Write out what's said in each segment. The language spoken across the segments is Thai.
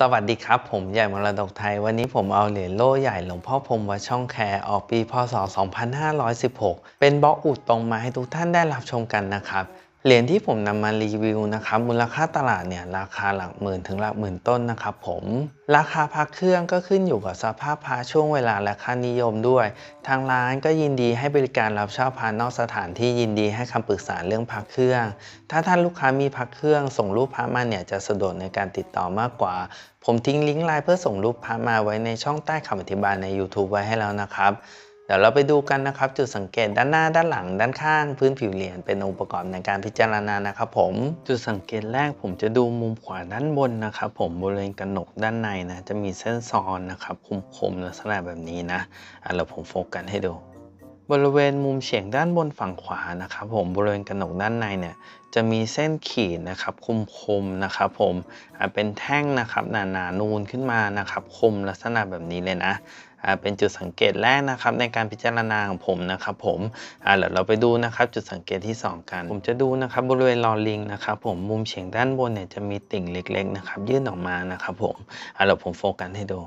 สวัสดีครับ ผมใหญ่มรดกไทย วันนี้ผมเอาเหรียญโล่ใหญ่หลวงพ่อพรมวัดช่องแคออกปีพศ 2516 เป็นบล็อกอุดตรงมาให้ทุกท่านได้รับชมกันนะครับ เหรียญที่ผมนำมารีวิวนะครับมูลค่าตลาดเนี่ยราคาหลักหมื่นถึงหลักหมื่นต้นนะครับผมราคาพักเครื่องก็ขึ้นอยู่กับสภาพพระช่วงเวลาและค่านิยมด้วย ทางร้านก็ยินดีให้บริการรับเช่าพระนอกสถานที่ยินดีให้คำปรึกษาเรื่องพักเครื่อง ถ้าท่านลูกค้ามีพักเครื่อง ส่งรูปพระมาเนี่ยจะสะดวกในการติดต่อมากกว่า ผมทิ้งลิงก์ไลน์เพื่อส่งรูปพระมาไว้ในช่องใต้คำอธิบายใน YouTube ไว้ให้แล้วนะครับ เดี๋ยวเราไปดูกันนะครับ จุดสังเกตด้านหน้าด้านหลัง ด้านข้างพื้นผิวเหรียญเป็นองค์ประกอบในการพิจารณานะครับผมจุดสังเกตแรกผมจะดูมุมขวาด้านบนนะครับผมบริเวณกระหนกด้านในนะจะมีเส้นซ้อนนะครับคมๆลักษณะแบบนี้นะอะเราผมโฟกัสให้ดู บริเวณมุมเฉียงด้านบนฝั่งขวานะครับผมบริเวณกระหนกด้านในเนี่ยจะมีเส้นขีดนะครับคมๆนะครับผมอ่าเป็นแท่งนะครับหนาๆนูนขึ้นมานะครับคมลักษณะแบบนี้เลยนะอ่าเป็นจุดสังเกตแรกนะครับในการพิจารณาของผมนะครับผมอ่าเดี๋ยวเราไปดูนะครับจุดสังเกตที่สองกัน ผมจะดูนะครับบริเวณลอลิงนะครับผมมุมเฉียงด้านบนเนี่ยจะมีติ่งเล็กๆนะครับยื่นออกมานะครับผมอ่าเดี๋ยวผมโฟกัสให้ดู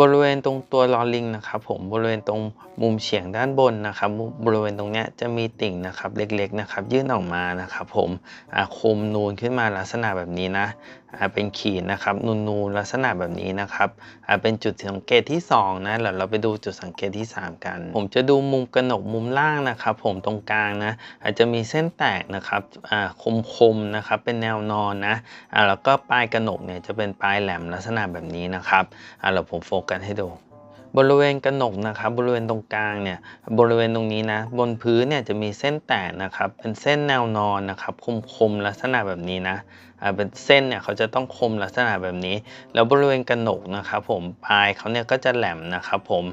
บริเวณตรงตัวลอลิงนะครับผมบริเวณตรงมุมเฉียงด้านบนนะครับบริเวณตรงเนี้ยจะมีติ่งนะครับเล็กๆนะครับยื่นออกมานะครับผมอาคมนูนขึ้นมาลักษณะแบบนี้นะ เป็นขีดนะครับนูนๆลักษณะแบบนี้นะครับอ่าเป็นจุดสังเกตที่สองนะเดี๋ยวเราไปดูจุดสังเกตที่สามกัน ผมจะดูมุมกระหนกมุมล่างนะครับผมตรงกลางนะอาจจะมีเส้นแตกนะครับอ่าคมๆนะครับเป็นแนวนอนนะอ่าแล้วก็ปลายกระหนกเนี่ยจะเป็นปลายแหลมลักษณะแบบนี้นะครับอ่าเราผมโฟกัสให้ดูบริเวณกระหนกนะครับบริเวณตรงกลางเนี่ยบริเวณตรงนี้นะบนพื้นเนี่ยจะมีเส้นแตกนะครับเป็นเส้นแนวนอนนะครับคมๆลักษณะแบบนี้นะ เป็นเส้นเนี่ยเขาจะต้องคมลักษณะแบบนี้ แล้วบริเวณกระหนกนะครับผมปลายเขาเนี่ยก็จะแหลมนะครับผม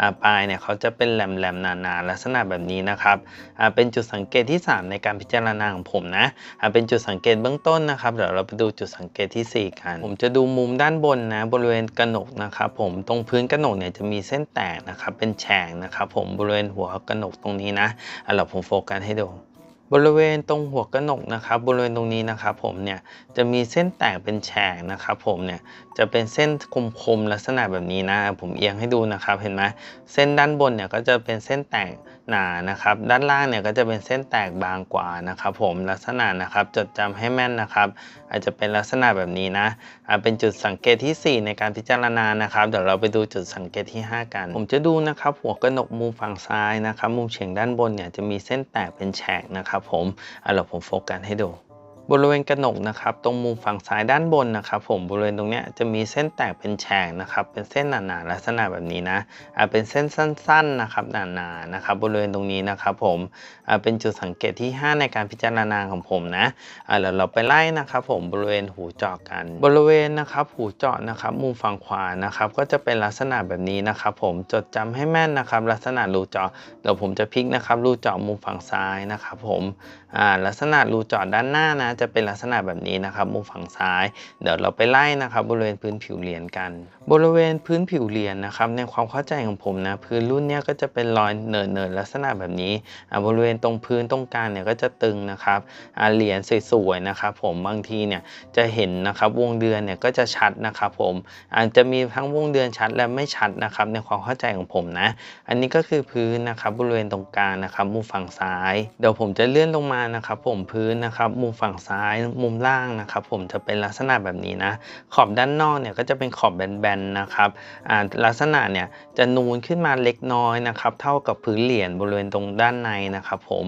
อ่าปลายเนี่ยเขาจะเป็นแหลมๆหนาๆลักษณะแบบนี้นะครับอ่าเป็นจุดสังเกตที่ 3 ในการพิจารณาของผมนะอ่าเป็นจุดสังเกตเบื้องต้นนะครับเดี๋ยวเราไปดูจุดสังเกตที่ 4 กัน ผมจะดูมุมด้านบนนะบริเวณกระหนกนะครับผมตรงพื้นกระหนกเนี่ยจะมีเส้นแตกนะครับเป็นแฉกนะครับผมบริเวณหัวกระหนกตรงนี้นะอะเราผมโฟกัสให้ดู บริเวณตรงหัวกระหนกนะครับ บริเวณตรงนี้นะครับผมเนี่ยจะมีเส้นแตกเป็นแฉกนะครับผมเนี่ยจะเป็นเส้นคมๆลักษณะแบบนี้นะ ผมเอียงให้ดูนะครับเห็นไหมเส้นด้านบนเนี่ยก็จะเป็นเส้นแตกหนานะครับด้านล่างเนี่ยก็จะเป็นเส้นแตกบางกว่านะครับผมลักษณะนะครับจดจำให้แม่นนะครับ อาจจะเป็นลักษณะแบบนี้นะอ่าเป็นจุดสังเกตทีสี่ 4 ในการพิจารณานะครับเดี๋ยวเราไปดูจุดสังเกตที่ 5 กัน ผมจะดูนะครับหัวกระหนกมุมฝั่งซ้ายนะครับมุมเฉียงด้านบนเนี่ยจะมีเส้นแตกเป็นแฉกนะครับผมเอาล่ะผมโฟกัสให้ดู บริเวณกระหนกนะครับตรงมุมฝั่งซ้ายด้านบนนะครับผมบริเวณตรงเนี้ยจะมีเส้นแตกเป็นแฉกนะครับเป็นเส้นหนาๆลักษณะแบบนี้นะอ่าเป็นเส้นสั้นๆนะครับหนาๆนะครับบริเวณตรงนี้นะครับผมอ่าเป็นจุดสังเกตที่ 5 ในการพิจารณาของผมนะอ่าเดี๋ยวเราไปไล่นะครับผมบริเวณหูเจาะกัน บริเวณนะครับหูเจาะนะครับมุมฝั่งขวานะครับก็จะเป็นลักษณะแบบนี้นะครับผมจดจำให้แม่นนะครับลักษณะรูเจาะเดี๋ยวผมจะพลิกนะครับรูเจาะมุมฝั่งซ้ายนะครับผมอ่าลักษณะรูเจาะด้านหน้านะจะเป็นลักษณะแบบนี้นะครับ มุมฝั่งซ้าย เดี๋ยวเราไปไล่นะครับ บริเวณพื้นผิวเหรียญกัน บริเวณพื้นผิวเหรียญนะครับ ในความเข้าใจของผมนะ พื้นรุ่นเนี้ยก็จะเป็นรอยเนินเนินลักษณะแบบนี้อ่าบริเวณตรงพื้นตรงกลางเนี่ยก็จะตึงนะครับอ่าเหรียญสวยๆนะครับ ผมบางทีเนี่ยจะเห็นนะครับวงเดือนเนี่ยก็จะชัดนะครับ ผมอาจจะมีทั้งวงเดือนชัดและไม่ชัดนะครับในความเข้าใจของผมนะ อันนี้ก็คือพื้นนะครับบริเวณตรงกลางนะครับมุมฝั่งซ้าย เดี๋ยวผมจะเลื่อนลงมานะครับ ผมพื้นนะครับมุมฝั่งซ้ายมุมล่างนะครับผมจะเป็นลักษณะแบบนี้นะ ขอบด้านนอกเนี่ยก็จะเป็นขอบแบนๆนะครับลักษณะเนี่ยจะนูนขึ้นมาเล็กน้อยนะครับเท่ากับพื้นเหรียญบริเวณตรงด้านในนะครับผม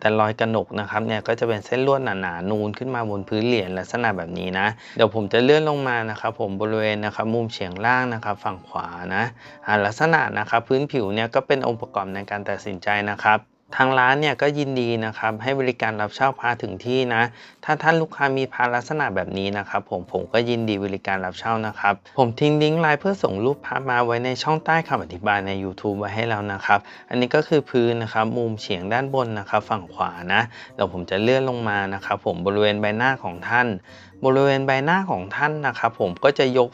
แต่รอยกระหนกนะครับเนี่ยก็จะเป็นเส้นลวดหนาๆนูนขึ้นมาบนพื้นเหรียญลักษณะแบบนี้นะเดี๋ยวผมจะเลื่อนลงมานะครับผมบริเวณนะครับมุมเฉียงล่างนะครับฝั่งขวานะลักษณะนะครับพื้นผิวเนี่ยก็เป็นองค์ประกอบในการตัดสินใจนะครับ ทางร้านเนี่ยก็ยินดีนะครับให้บริการรับเช่าพาถึงที่นะ ถ้าท่านลูกค้ามีพาลักษณะแบบนี้นะครับ ผมผมก็ยินดีบริการรับเช่านะครับ ผมทิ้งลิงก์ไลน์เพื่อส่งรูปพามาไว้ในช่องใต้คำอธิบายใน YouTube ไว้ให้แล้วนะครับ อันนี้ก็คือพื้นนะครับมุมเฉียงด้านบนนะครับ ฝั่งขวานะเดี๋ยวผมจะเลื่อนลงมานะครับ ผมบริเวณใบหน้าของท่าน บริเวณใบหน้าของท่านนะครับผมก็จะยก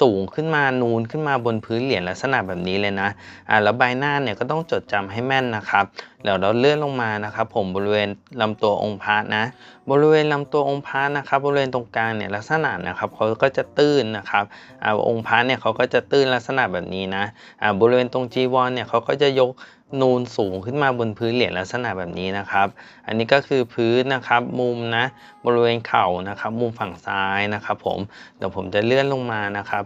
สูงขึ้นมานูนขึ้นมาบนพื้นเหรียญลักษณะแบบนี้เลยนะอ่าแล้วใบหน้าเนี่ยก็ต้องจดจำให้แม่นนะครับเดี๋ยวเราเลื่อนลงมานะครับ ผมบริเวณลำตัวองค์พระนะ บริเวณลำตัวองค์พระนะครับ บริเวณตรงกลางเนี่ยลักษณะนะครับเขาก็จะตื้นนะครับอ่าองค์พระเนี่ยเขาก็จะตื้นลักษณะแบบนี้นะอ่าบริเวณตรงจีวรเนี่ยเขาก็จะยกนูนสูงขึ้นมาบนพื้นเหรียญลักษณะแบบนี้นะครับ อันนี้ก็คือพื้นนะครับมุมนะ บริเวณเข่านะครับ มุมฝั่งซ้ายนะครับ ผมเดี๋ยวผมจะเลื่อนลงมานะครับ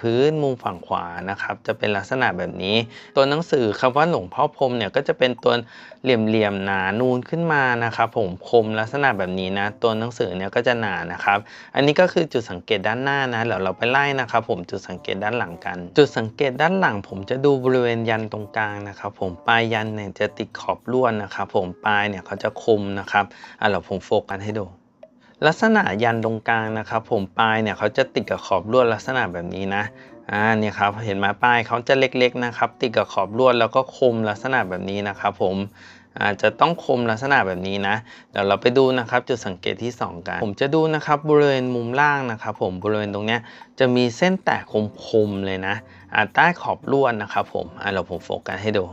พื้นมุมฝั่งขวานะครับ จะเป็นลักษณะแบบนี้ ตัวหนังสือคำว่าหลวงพ่อพรมเนี่ยก็จะเป็นตัวเหลี่ยมๆหนานูนขึ้นมานะครับ ผมคมลักษณะแบบนี้นะ ตัวหนังสือเนี่ยก็จะหนานะครับ อันนี้ก็คือจุดสังเกตด้านหน้านะเดี๋ยวเราไปไล่นะครับ ผมจุดสังเกตด้านหลังกัน จุดสังเกตด้านหลัง ผมจะดูบริเวณยันตรงกลางนะครับ ผมปลายยันเนี่ยจะติดขอบล้วดนะครับ ผมปลายเนี่ยเขาจะคมนะครับอะเดี๋ยวผมโฟกัสให้ดู ลักษณะยันตรงกลางนะครับผมปลายเนี่ยเขาจะติดกับขอบลวดลักษณะแบบนี้นะอ่าเนี่ยครับเห็นไหมปลายเขาจะเล็กๆนะครับติดกับขอบลวดแล้วก็คมลักษณะแบบนี้นะครับผมอาจจะต้องคมลักษณะแบบนี้นะ เดี๋ยวเราไปดูนะครับจุดสังเกตที่ 2 กัน ผมจะดูนะครับบริเวณมุมล่างนะครับ ผมบริเวณตรงเนี้ยจะมีเส้นแตกคมๆเลยนะอ่าใต้ขอบลวดนะครับผมอ่าเราผมโฟกัสให้ดู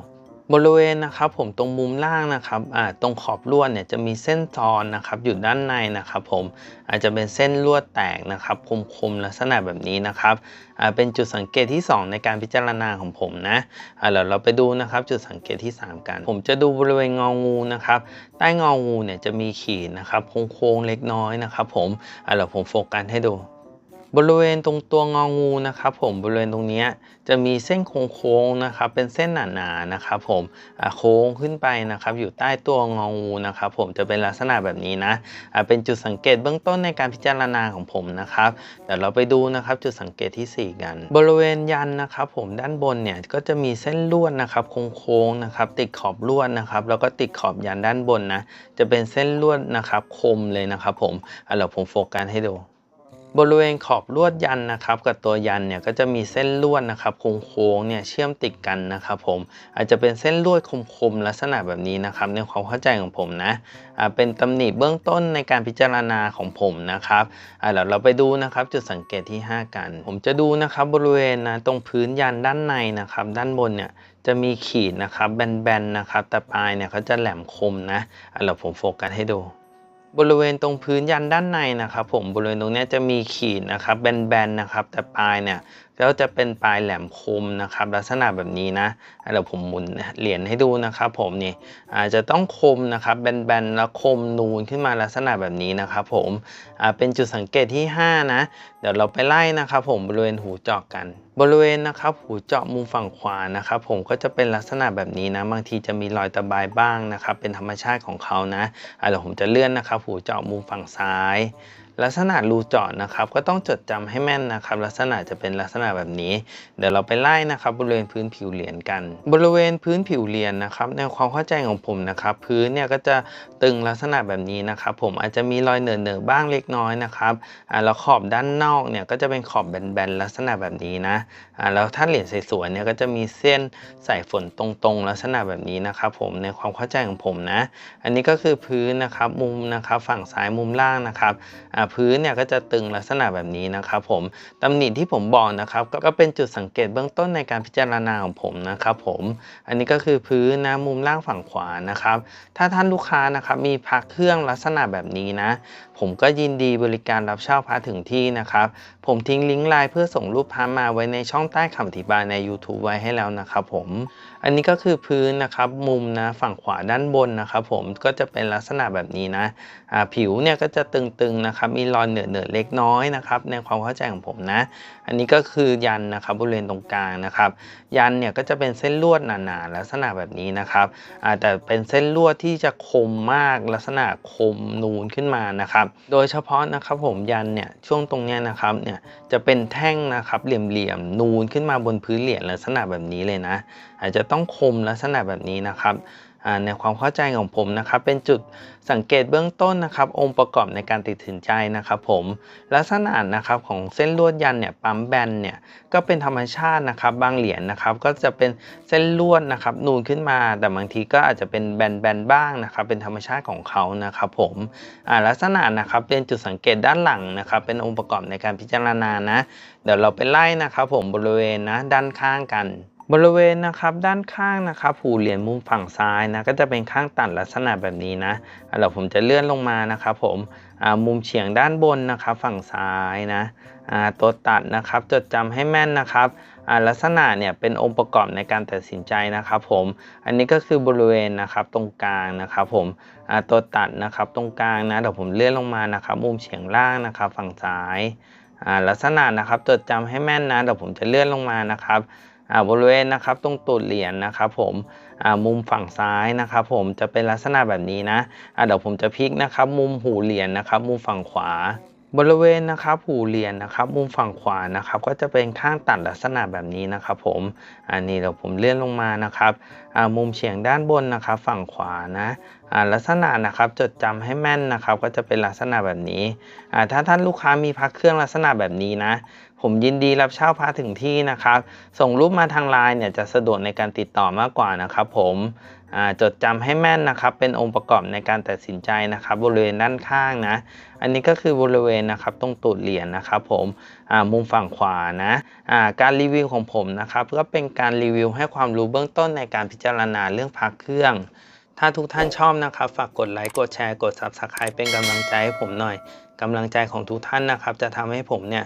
บริเวณนะครับผมตรงมุมล่างนะครับอ่าตรงขอบลวดเนี่ยจะมีเส้นซอนนะครับอยู่ด้านในนะครับผมอาจจะเป็นเส้นลวดแตกนะครับคมๆลักษณะแบบนี้นะครับอ่าเป็นจุดสังเกตที่ 2 ในการพิจารณาของผมนะอ่าเดี๋ยวเราไปดูนะครับจุดสังเกตที่ 3 กัน ผมจะดูบริเวณงองูนะครับใต้งองูเนี่ยจะมีขีดนะครับโค้งๆเล็กน้อยนะครับผมอ่าเดี๋ยวผมโฟกัสให้ดู บริเวณตรงตัวงองูนะครับผมบริเวณตรงนี้จะมีเส้นโค้งๆนะครับเป็นเส้นหนาๆนะครับผมโค้งขึ้นไปนะครับอยู่ใต้ตัวงองูนะครับผมจะเป็นลักษณะแบบนี้นะเป็นจุดสังเกตเบื้องต้นในการพิจารณาของผมนะครับเดี๋ยวเราไปดูนะครับจุดสังเกตที่ 4 กัน บริเวณยันนะครับผมด้านบนเนี่ยก็จะมีเส้นลวดนะครับโค้งๆนะครับติดขอบลวดนะครับแล้วก็ติดขอบยันด้านบนนะจะเป็นเส้นลวดนะครับคมเลยนะครับผมเดี๋ยวผมโฟกัสให้ดู บริเวณขอบลวดยันนะครับกับตัวยันเนี่ยก็จะมีเส้นลวดนะครับโค้งๆเนี่ยเชื่อมติดกันนะครับผมอาจจะเป็นเส้นลวดคมๆลักษณะแบบนี้นะครับในความเข้าใจของผมนะอ่าเป็นตำหนิเบื้องต้นในการพิจารณาของผมนะครับอ่าเดี๋ยวเราไปดูนะครับจุดสังเกตที่ 5 กัน ผมจะดูนะครับบริเวณนะตรงพื้นยันด้านในนะครับด้านบนเนี่ยจะมีขีดนะครับแบนๆนะครับแต่ปลายเนี่ยเขาจะแหลมคมนะอ่าเดี๋ยวผมโฟกัสให้ดู บริเวณตรงพื้นยันด้านในนะครับผมบริเวณตรงนี้จะมีขีดนะครับแบนๆนะครับแต่ปลายเนี่ย ก็จะเป็นปลายแหลมคมนะครับ ลักษณะแบบนี้นะเดี๋ยวผมหมุนเหรียญให้ดูนะครับผมนี่อาจจะต้องคมนะครับแบนๆแล้วคมนูนขึ้นมาลักษณะแบบนี้นะครับผมเป็นจุดสังเกตที่ 5 นะ เดี๋ยวเราไปไล่นะครับผมบริเวณหูเจาะกัน บริเวณนะครับหูเจาะมุมฝั่งขวานะครับผมก็จะเป็นลักษณะแบบนี้นะบางทีจะมีรอยตะไบบ้างนะครับเป็นธรรมชาติของเขานะเดี๋ยวผมจะเลื่อนนะครับหูเจาะมุมฝั่งซ้าย ลักษณะรูเจาะนะครับ ก็ต้องจดจำให้แม่นนะครับ ลักษณะจะเป็นลักษณะแบบนี้ เดี๋ยวเราไปไล่นะครับ บริเวณพื้นผิวเหรียญกัน บริเวณพื้นผิวเหรียญนะครับ ในความเข้าใจของผมนะครับ พื้นเนี่ยก็จะตึงลักษณะแบบนี้นะครับ ผมอาจจะมีรอยเหนอะๆบ้างเล็กน้อยนะครับอ่าแล้วขอบด้านนอกเนี่ยก็จะเป็นขอบแบนๆลักษณะแบบนี้นะอ่าแล้วถ้าเหรียญสวยๆเนี่ยก็จะมีเส้นใส่ฝนตรงๆ ลักษณะแบบนี้นะครับ ผมในความเข้าใจของผมนะ อันนี้ก็คือพื้นนะครับ มุมนะครับ ฝั่งซ้ายมุมล่างนะครับอ่าพื้นเนี่ยก็จะตึงลักษณะแบบนี้นะครับผมตำหนิที่ผมบอกนะครับก็เป็นจุดสังเกตเบื้องต้นในการพิจารณาของผมนะครับผมอันนี้ก็คือพื้นนะมุมล่างฝั่งขวานะครับถ้าท่านลูกค้านะครับมีพักเครื่องลักษณะแบบนี้นะ ผมก็ยินดีบริการรับเช่าพระถึงที่นะครับผมทิ้งลิงก์ไลน์เพื่อส่งรูปพระมาไว้ในช่องใต้คำอธิบายใน YouTube ไว้ให้แล้วนะครับผม อันนี้ก็คือพื้นนะครับมุมนะฝั่งขวาด้านบนนะครับผมก็จะเป็นลักษณะแบบนี้นะอ่าผิวเนี่ยก็จะตึงๆนะครับมีรอยเหนือๆเล็กน้อยนะครับในความเข้าใจของผมนะ อันนี้ก็คือยันนะครับบริเวณตรงกลางนะครับ ยันเนี่ยก็จะเป็นเส้นลวดหนาๆลักษณะแบบนี้นะครับแต่เป็นเส้นลวดที่จะคมมากลักษณะคมนูนขึ้นมานะครับ โดยเฉพาะนะครับผมยันเนี่ยช่วงตรงเนี้ยนะครับเนี่ยจะเป็นแท่งนะครับเหลี่ยมๆนูนขึ้นมาบนพื้นเหรียญลักษณะแบบนี้เลยนะ อาจจะต้องคมลักษณะแบบนี้นะครับในความเข้าใจของผมนะครับ เป็นจุดสังเกตเบื้องต้นนะครับ องค์ประกอบในการตัดสินใจนะครับผมลักษณะนะครับของเส้นลวดยันเนี่ยปั๊มแบนเนี่ยก็เป็นธรรมชาตินะครับ บางเหรียญนะครับ ก็จะเป็นเส้นลวดนะครับ นูนขึ้นมา แต่บางทีก็อาจจะเป็นแบนๆบ้างนะครับ เป็นธรรมชาติของเขานะครับผมลักษณะนะครับเป็นจุดสังเกตด้านหลังนะครับ เป็นองค์ประกอบในการพิจารณานะ เดี๋ยวเราไปไล่นะครับ ผมบริเวณนะด้านข้างกัน บริเวณนะครับด้านข้างนะครับหูเหรียญมุมฝั่งซ้ายนะก็จะเป็นข้างตัดลักษณะแบบนี้นะเดี๋ยวผมจะเลื่อนลงมานะครับผมมุมเฉียงด้านบนนะครับฝั่งซ้ายนะตัวตัดนะครับจดจำให้แม่นนะครับลักษณะเนี่ยเป็นองค์ประกอบในการตัดสินใจนะครับผมอันนี้ก็คือบริเวณนะครับตรงกลางนะครับผมตัวตัดนะครับตรงกลางนะเดี๋ยวผมเลื่อนลงมานะครับมุมเฉียงล่างนะครับฝั่งซ้ายลักษณะนะครับจดจำให้แม่นนะเดี๋ยวผมจะเลื่อนลงมานะครับ บริเวณนะครับตรงตูดเหรียญนะครับผมอ่ามุมฝั่งซ้ายนะครับผมจะเป็นลักษณะแบบนี้นะะเดี๋ยวผมจะพลิกนะครับมุมหูเหรียญนะครับมุมฝั่งขวา บริเวณนะครับหูเหรียญนะครับมุมฝั่งขวานะครับก็จะเป็นข้างตัดลักษณะแบบนี้นะครับผมอันนี้เดี๋ยวผมเลื่อนลงมานะครับอ่ามุมเฉียงด้านบนนะครับฝั่งขวานะอ่าลักษณะนะครับจดจำให้แม่นนะครับก็จะเป็นลักษณะแบบนี้อ่าถ้าท่านลูกค้ามีพักเครื่องลักษณะแบบนี้นะผมยินดีรับเช่าพระถึงที่นะครับ ส่งรูปมาทางไลน์เนี่ยจะสะดวกในการติดต่อมากกว่านะครับผม จดจำให้แม่นนะครับ เป็นองค์ประกอบในการตัดสินใจนะครับ บริเวณด้านข้างนะ อันนี้ก็คือบริเวณนะครับตรงตูดเหรียญนะครับ ผมมุมฝั่งขวานะการรีวิวของผมนะครับก็เป็นการรีวิวให้ความรู้เบื้องต้นในการพิจารณาเรื่องพักเครื่อง ถ้าทุกท่านชอบนะครับ ฝากกดไลค์กดแชร์กด Subscribe เป็นกำลังใจให้ผมหน่อยกำลังใจของทุกท่านนะครับ จะทำให้ผมเนี่ย